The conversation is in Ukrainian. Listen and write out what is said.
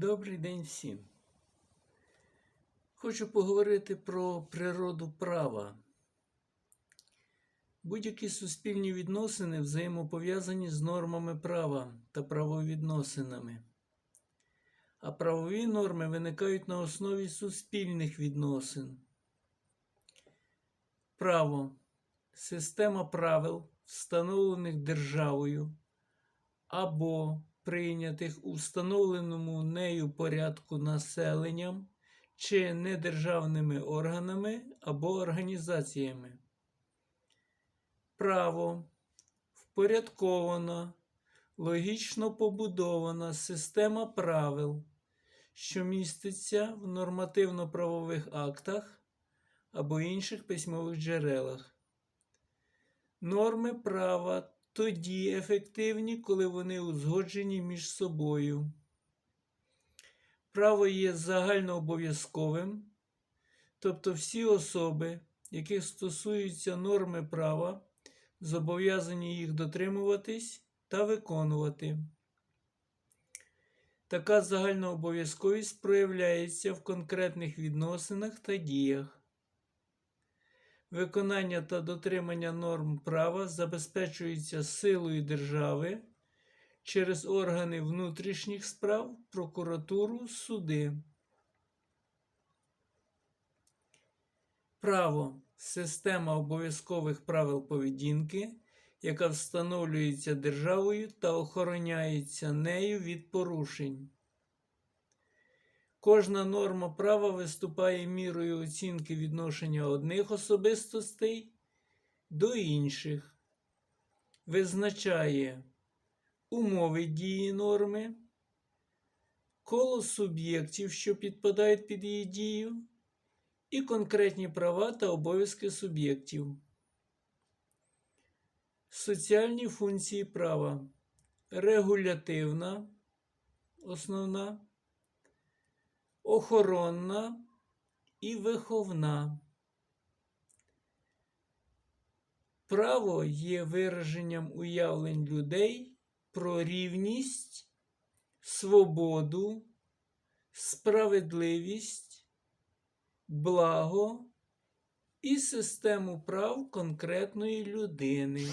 Добрий день всім. Хочу поговорити про природу права. Будь-які суспільні відносини взаємопов'язані з нормами права та правовідносинами. А правові норми виникають на основі суспільних відносин. Право система правил, встановлених державою або прийнятих у встановленому нею порядку населенням чи недержавними органами або організаціями. Право впорядкована, логічно побудована система правил, що міститься в нормативно-правових актах або інших письмових джерелах. Норми права тоді ефективні, коли вони узгоджені між собою. Право є загальнообов'язковим, тобто всі особи, яких стосуються норми права, зобов'язані їх дотримуватись та виконувати. Така загальнообов'язковість проявляється в конкретних відносинах та діях. Виконання та дотримання норм права забезпечується силою держави через органи внутрішніх справ, прокуратуру, суди. Право система обов'язкових правил поведінки, яка встановлюється державою та охороняється нею від порушень. Кожна норма права виступає мірою оцінки відношення одних особистостей до інших, визначає умови дії норми, коло суб'єктів, що підпадають під її дію, і конкретні права та обов'язки суб'єктів. Соціальні функції права регулятивна, основна охоронна і виховна. Право є вираженням уявлень людей про рівність, свободу, справедливість, благо і систему прав конкретної людини.